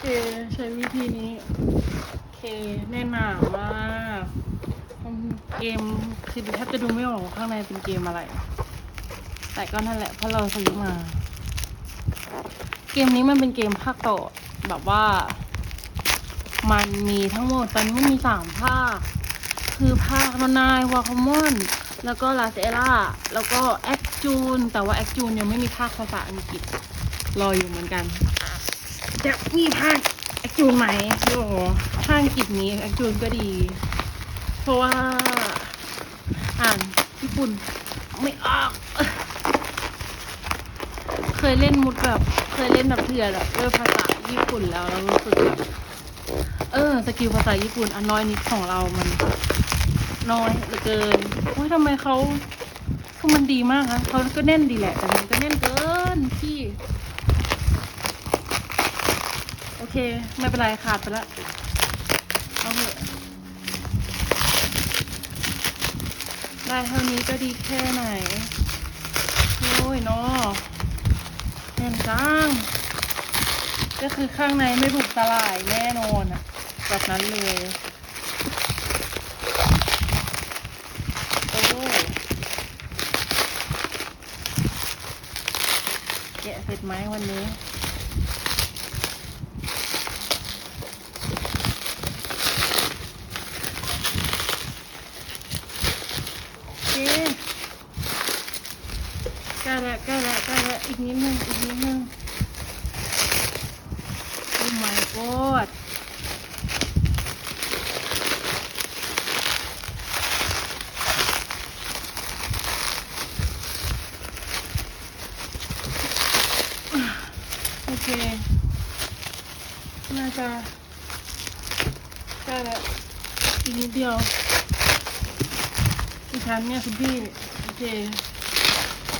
เคใช้วิธีนี้ เคแน่นหนามากเกมคือแทบจะดูไม่ออกข้างในเป็นเกมอะไร แต่ก็นั่นแหละเพราะเราซื้อมา เกมนี้มันเป็นเกมภาคต่อแบบว่า มันมีทั้งหมดตอนนี้มันมีสามภาค คือภาคโนนายวาคอมอน แล้วก็ลาเซล่าแล้วก็แอคจูน แต่ว่าแอคจูนยังไม่มีภาคภาษาอังกฤษรออยู่เหมือนกัน จะมีภาคแอคจูนไหมโอ้ภาคอังกฤษนี้แอคจูนก็ดี เพราะว่าอ่านญี่ปุ่นไม่ออก เคยเล่นมุดแบบ เคยเล่นแบบเถื่อนแบบด้วยภาษาญี่ปุ่นแล้วแล้วรู้สึกแบบเออสกิลภาษาญี่ปุ่นอันน้อยนิดของเรามัน น้อยเหลือเกินว่าทำไมเขาคือมันดีมากนะเขาก็แน่นดีแหละ แต่มันก็แน่นเกินพี่ โอเค ไม่เป็นไรขาดไปละเอาเถอะได้เท่านี้ก็ดีแค่ไหน โอ้ยเนาะแน่นจังก็คือข้างในไม่บุกสลายแน่นอนอะแบบนั้นเลย โอ้แกะเสร็จ ไหมวันนี้ โอเคใกล้ละใกล้ละใกล้ละอีกนิดนึงอีกนิดนึงโอ้ my god โอเค น่าจะใกล้แล้วอีกนิดเดียวอีกชั้น เนี่ยคุณพี่โอเค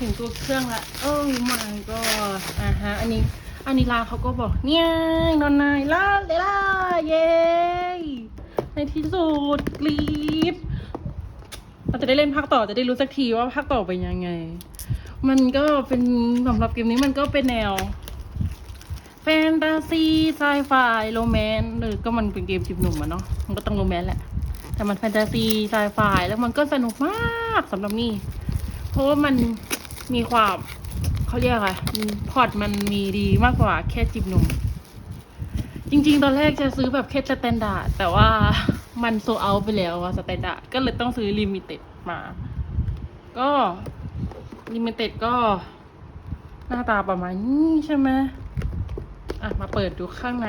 ถึงตัวเครื่องละโอ้ยมาก็อ่าฮะอันนี้อันนี้ลาเขาก็บอกเนี่ยนอนนายลาเลล่าเย้ในที่สุดกรีดเราจะได้เล่นภาคต่อจะได้รู้สักทีว่าภาคต่อเป็นยังไง มันก็เป็นสำหรับเกมนี้มันก็เป็นแนวแฟนตาซีไซไฟโรแมนต์หรือก็มันเป็นเกมจีบหนุ่มอะเนาะมันก็ต้องโรแมนต์แหละ แต่มันแฟนตาซีไซไฟแล้วมันก็สนุกมากสำหรับนี่เพราะว่ามันมีความเขาเรียกอะไรพอร์ตมันมีดีมากกว่าแค่จีบนมจริงๆ ตอนแรกจะซื้อแบบแค่สแตนดาร์ดแต่ว่ามันโซเอาไปแล้วอะสแตนดาร์ดก็เลยต้องซื้อลิมิเต็ดมา ก็ลิมิเต็ดก็ หน้าตาประมาณนี้ใช่ไหมอะ มาเปิดดูข้างใน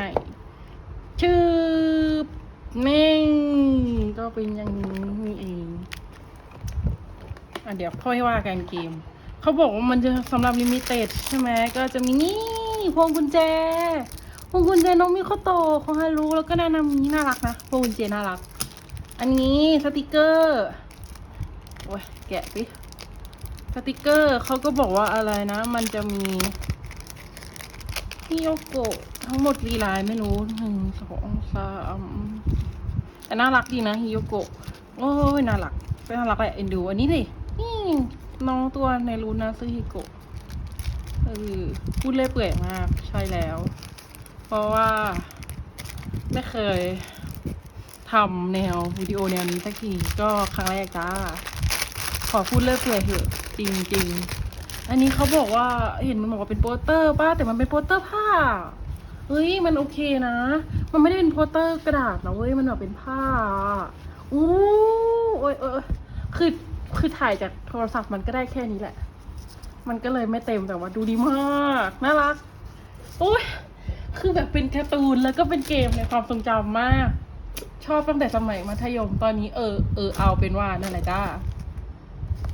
ชื่อ เม่ก็เป็นอย่างนี้เองอะเดี๋ยวพ่อยว่ากันเกม เขาบอกว่ามันจะสำหรับลิมิเต็ดใช่ไหมก็จะมีนี่พวงกุญแจ พวงกุญแจน้องมิโคโตของฮารุแล้วก็นะนำนี้น่ารักนะ พวงกุญแจน่ารัก อันนี้สติกเกอร์โอ้ยแกะปิสติกเกอร์เขาก็บอกว่าอะไรนะ มันจะมีฮิโยโกะทั้งหมดกี่ลายไม่รู้หนึ่งสองสาม แต่น่ารักดีนะฮิโยโกะโอ้ยน่ารักเป็นน่ารักแหละเอ็นดูอันนี้ดินี่น้องตัวในรูนาซึฮิโกะเออพูดเล่อยเปื่อยมากใช่แล้ว เพราะว่า ไม่เคยทำแนววิดีโอแนวนี้สักทีก็ครั้งแรกจ้า ขอพูดเล่อยเปื่อยเถอะจริงๆอันนี้เขาบอกว่าเห็นมันบอกว่าเป็นโปสเตอร์ป้าแต่มันเป็นโปสเตอร์ผ้า เฮ้ยมันโอเคนะ มันไม่ได้เป็นโปสเตอร์กระดาษนะเว้ยมันแบบเป็นผ้าอู้โอ้ยเออคือคือถ่ายจากโทรศัพท์มันก็ได้แค่นี้แหละ มันก็เลยไม่เต็มแต่ว่าดูดีมากน่ารักโอ้ยคือแบบเป็นการ์ตูนแล้วก็เป็นเกมในความทรงจำมาก ชอบตั้งแต่สมัยมัธยมตอนนี้เออเออเอาเป็นว่านั่นแหละจ้า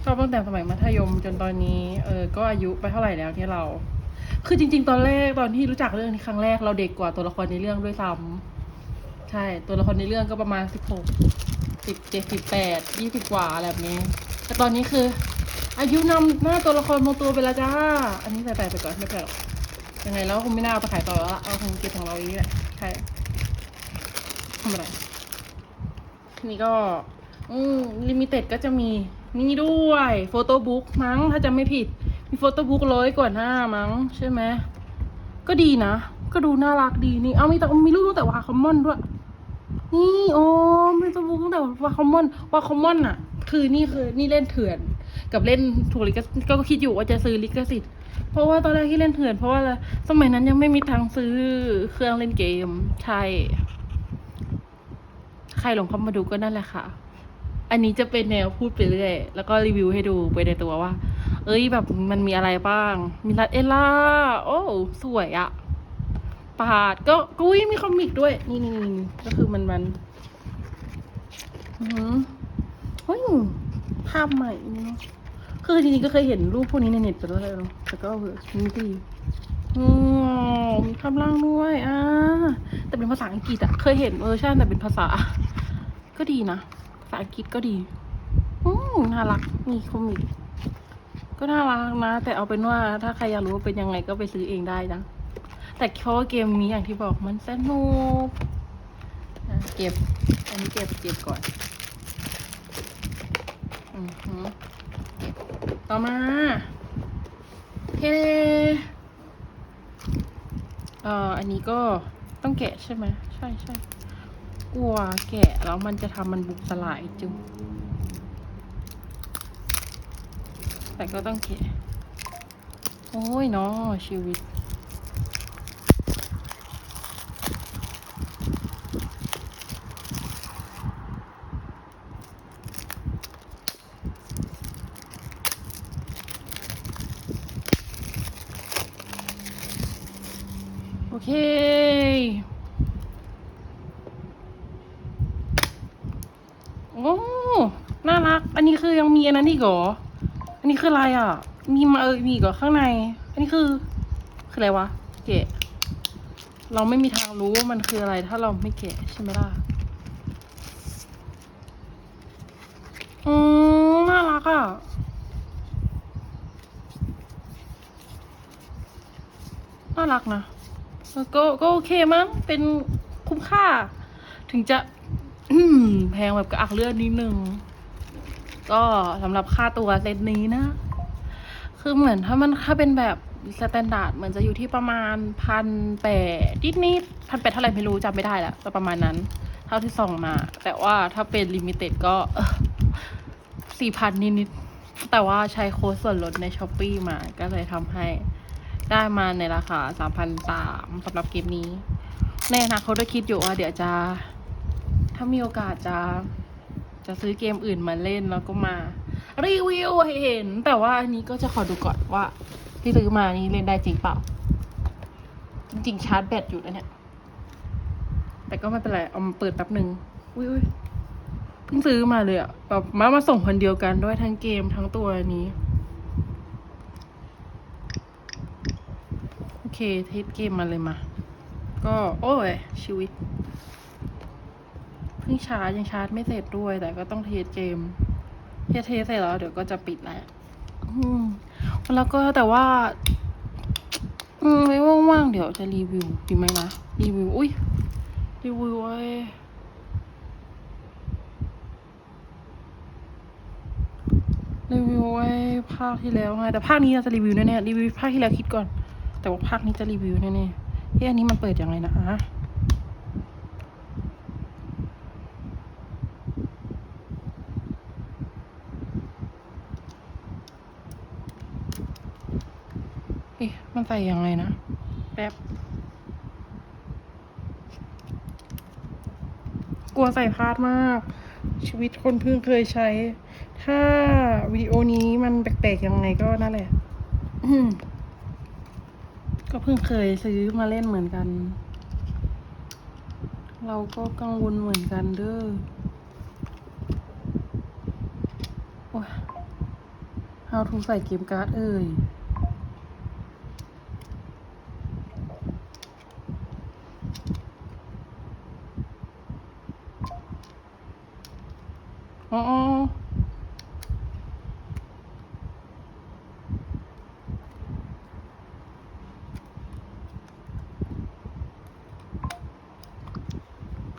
ชอบตั้งแต่สมัยมัธยมจนตอนนี้ เออก็อายุไปเท่าไหร่แล้วที่เรา คือจริง ๆ ตอนแรกตอนที่รู้จักเรื่องนี้ครั้งแรกเราเด็กกว่าตัวละครในเรื่องด้วยซ้ำใช่ ตัวละครในเรื่องก็ประมาณสิบหกสิบเจ็ดสิบแปดยี่สิบกว่าอะไรแบบนี้ แต่ตอนนี้คือ อายุนำหน้าตัวละครบางตัวไปแล้วจ้า อันนี้ใส่ไปไปก่อนไม่เป็นหรอกยังไงแล้วคงไม่น่าเอาไปขายต่อแล้วละเอาคงเก็บของเราอย่างนี้แหละใช่ทำอะไรนี่ก็ อืมลิมิเต็ดก็จะมีนี่ด้วยโฟโต้บุ๊กมั้งถ้าจำไม่ผิด มีโฟโต้บุ๊กร้อยกว่าหน้ามั้งใช่ไหมก็ดีนะ ก็ดูน่ารักดีนี่ เอามีแต่มีรูปตั้งแต่วาคอมมอนด้วย นี่โอ้มีตัวบุ๊กตั้งแต่วาคอมมอนวาคอมมอนอะคือนี่คือนี่เล่นเถื่อนกับเล่นถูกลิขสิทธิ์ก็คิดอยู่ว่าจะซื้อลิขสิทธิ์เพราะว่าตอนแรกที่เล่นเถื่อนเพราะว่าสมัยนั้นยังไม่มีทางซื้อเครื่องเล่นเกมใช่ใครหลงเข้ามาดูก็นั่นแหละค่ะ อันนี้จะเป็นแนวพูดไปเรื่อย แล้วก็รีวิวให้ดูไปในตัวว่า เอ้ยแบบมันมีอะไรบ้าง มีรัดเอล่า โอ้สวยอะปาดก็ก็อุ้ยมีคอมิกด้วย นี่นี่นี่ก็คือมันมันอือเฮ้ยภาพใหม่เนอะคือจริงๆก็เคยเห็นรูปพวกนี้ในเน็ตไปแล้วเลยเนาะแต่ก็เออนี่ดีอืมมีภาพล่างด้วยอ่าแต่เป็นภาษาอังกฤษอะเคยเห็นเวอร์ชันแต่เป็นภาษา ก็ดีนะภาษาอังกฤษก็ดีอืมน่ารักมีคอมิก ก็น่ารักนะ แต่เอาเป็นว่าถ้าใครอยากรู้ว่าเป็นยังไงก็ไปซื้อเองได้นะแต่เพราะเกมนี้อย่างที่บอกมันสนุกอะเก็บ อันนี้เก็บเก็บก่อนอือหือเก็บต่อมาเฮ้เอ่ออันนี้ก็ต้องแกะใช่ไหมใช่ใช่กลัวแกะแล้วมันจะทำมันบุกสลายจุง แต่ก็ต้องแกะโอ้ยเนาะชีวิต โอเคโอ้ น่ารัก อันนี้คือยังมีอันนั้นอีกเหรอ นนี้คืออะไรอะ มีมาเออมีกเหรอข้างใน อันนี้คือ คืออะไรวะแกะ เราไม่มีทางรู้ว่ามันคืออะไรถ้าเราไม่แกะใช่ไหมล่ะ อืมน่ารักอะ น่ารักนะก็ก็โอเคมั้ง เป็นคุ้มค่า ถึงจะแพงแบบกระอักเลือดนิดนึง ก็สำหรับค่าตัวเซตนี้นะ คือเหมือนถ้ามันถ้าเป็นแบบสแตนดาร์ดเหมือนจะอยู่ที่ประมาณพันแปดนิดนิดพันแปดเท่าไหร่ไม่รู้จำไม่ได้แล้วแต่ประมาณนั้น เท่าที่ส่องมา แต่ว่าถ้าเป็นลิมิเต็ดก็สี่พันนิดนิดแต่ว่าใช้โค้ดส่วนลดในช้อปปีมา ก็เลยทำให้ได้มาในราคาสามพันสามสำหรับเกมนี้ ในอนาคตก็คิดอยู่ว่าเดี๋ยวจะ ถ้ามีโอกาสจะ จะซื้อเกมอื่นมาเล่นแล้วก็มา รีวิวให้เห็น แต่ว่าอันนี้ก็จะขอดูก่อนว่า ที่ซื้อมานี่เล่นได้จริงเปล่า จริงๆชาร์จแบตอยู่นะเนี่ย แต่ก็ไม่เป็นไร เอามาเปิดแป๊บหนึ่งอุ้ยอุ้ยเพิ่งซื้อมาเลยอะแบบมามาส่งคนเดียวกันด้วยทั้งเกมทั้งตัวนี้โอเคเทสเกมมาเลยมา ก็ โอ้ยชีวิตเพิ่งชาร์จยังชาร์จไม่เสร็จด้วย แต่ก็ต้องเทสเกมเทสเทสเสร็จแล้วเดี๋ยวก็จะปิดแล้วอืมแล้วก็แต่ว่า อืมไม่ว่างๆเดี๋ยวจะรีวิวดีไหมนะรีวิวอุ้ยรีวิวไว้รีวิวไว้ภาคที่แล้วไงแต่ภาคนี้เราจะรีวิวแน่ๆรีวิวภาคที่แล้วคิดก่อน แต่ว่าภาคนี้จะรีวิวแน่ๆเฮ้ยอันนี้มันเปิดยังไงนะอะเอ๊ะมัน ใส่ยังไงนะ แป๊บ กลัวใส่พลาดมาก ชีวิตคนเพิ่งเคยใช้ ถ้าวิดีโอนี้มันแปลกๆยังไงก็นั่นแหละก็เพิ่งเคยซื้อมาเล่นเหมือนกัน เราก็กังวลเหมือนกันเด้อโอ้ย How to ใส่เกมการ์ดเอ่ย อ๋อ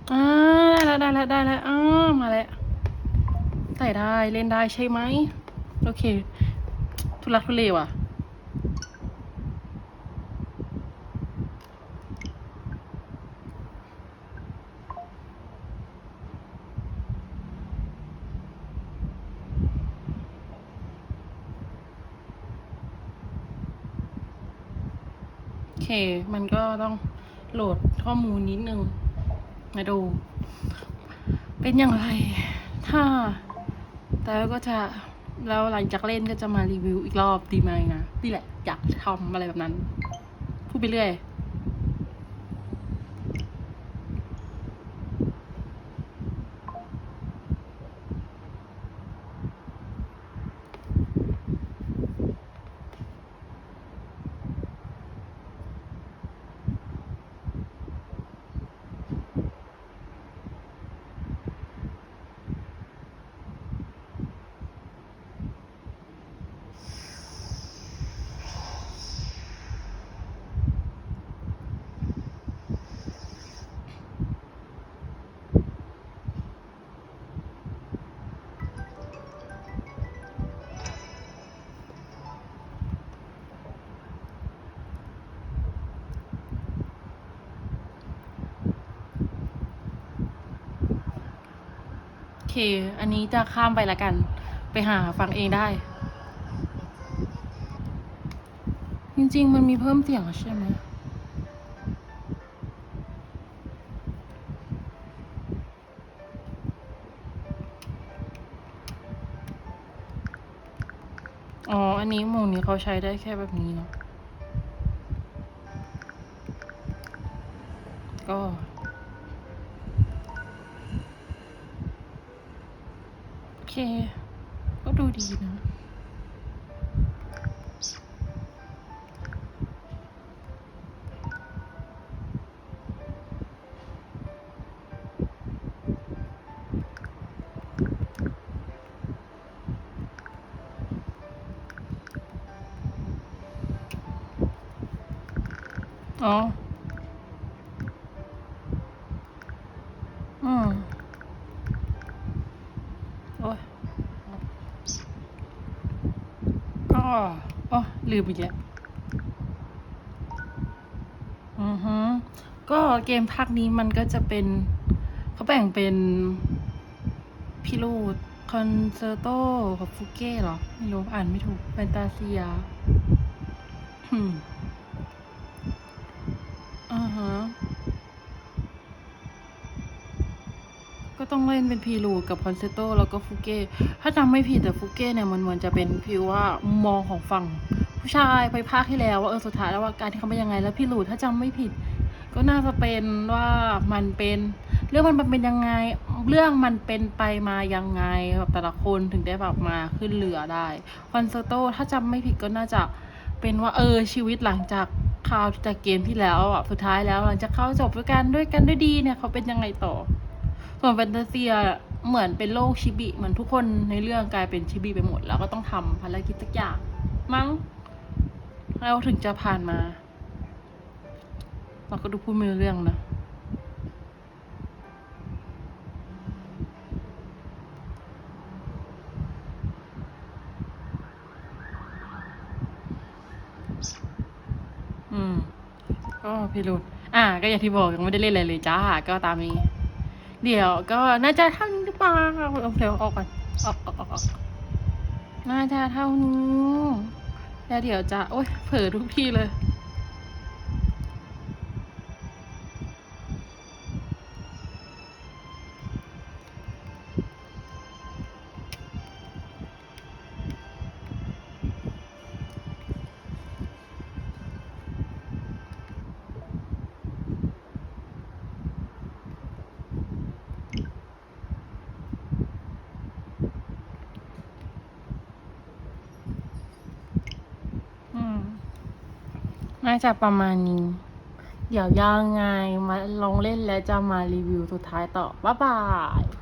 ได้แล้วได้แล้วได้แล้วอ่ามาแล้วใส่ได้เล่นได้ใช่ไหม โอเค ทุลักทุเลว่ะ เค มันก็ต้องโหลดข้อมูลนิดนึง มาดู เป็นอย่างไร ถ้า แต่ก็จะ แล้วหลังจากเล่นก็จะมารีวิวอีกรอบดีไหมนะนี่แหละ อยากทำอะไรแบบนั้น พูดไปเรื่อย อเคอันนี้จะข้ามไปละกัน ไปหาฟังเองได้ จริง ๆ มันมีเพิ่มเสียงใช่ไหมอ๋อ อันนี้หมูนี้เขาใช้ได้แค่แบบนี้เนาะก็ เค ก็ดูดีนะ ก็อ๋อลืมอีกแล้วอือฮึก็เกมภาคนี้มันก็จะเป็น เขาแบ่งเป็นพิลูดคอนเสิร์โตกับฟุเก้เหรอ ไม่รู้ อ่านไม่ถูกแฟนตาเซีย ก็ต้องเล่นเป็นพีรูกับคอนเซโตแล้วก็ฟุเก้ถ้าจำไม่ผิดแต่ฟุเก้เนี่ยมันเหมือนจะเป็นพิวว่ามุมมองของฝั่งผู้ชายไปภาคที่แล้วว่าเออสุดท้ายแล้วว่าการที่เขาเป็นยังไงแล้วพีรูถ้าจำไม่ผิด ก็น่าจะเป็นว่ามันเป็นเรื่องมันเป็นยังไง เรื่องมันเป็นไปมายังไงแบบแต่ละคนถึงได้แบบมาขึ้นเรือได้คอนเซโตถ้าจำไม่ผิดก็น่าจะเป็นว่าเออชีวิตหลังจากคราวจากเกมที่แล้วอะสุดท้ายแล้วหลังจากเข้าจบด้วยกันด้วยกันด้วยดีเนี่ยเขาเป็นยังไงต่อ ส่วนแฟนตาเซียเหมือนเป็นโลกชิบิเหมือนทุกคนในเรื่องกลายเป็นชิบิไปหมด แล้วก็ต้องทำภารกิจสักอย่าง มั้งแล้วถึงจะผ่านมา เราก็ดูพูดไม่เรื่องนะอืม ก็พี่รุดอะ ก็อย่างที่บอกยังไม่ได้เล่นอะไรเลยจ้า ก็ตามนี้ เดี๋ยวก็น่าจะเท่านี้หรือเปล่าเอาเดี๋ยวออกก่อนออกออกออกออกน่าจะเท่านี้แล้วเดี๋ยวจะโอ๊ยเผลอทุกทีเลย จะประมาณนี้ เดี๋ยวยังไงมาลองเล่นแล้วจะมารีวิวสุดท้ายต่อ บ๊ายบาย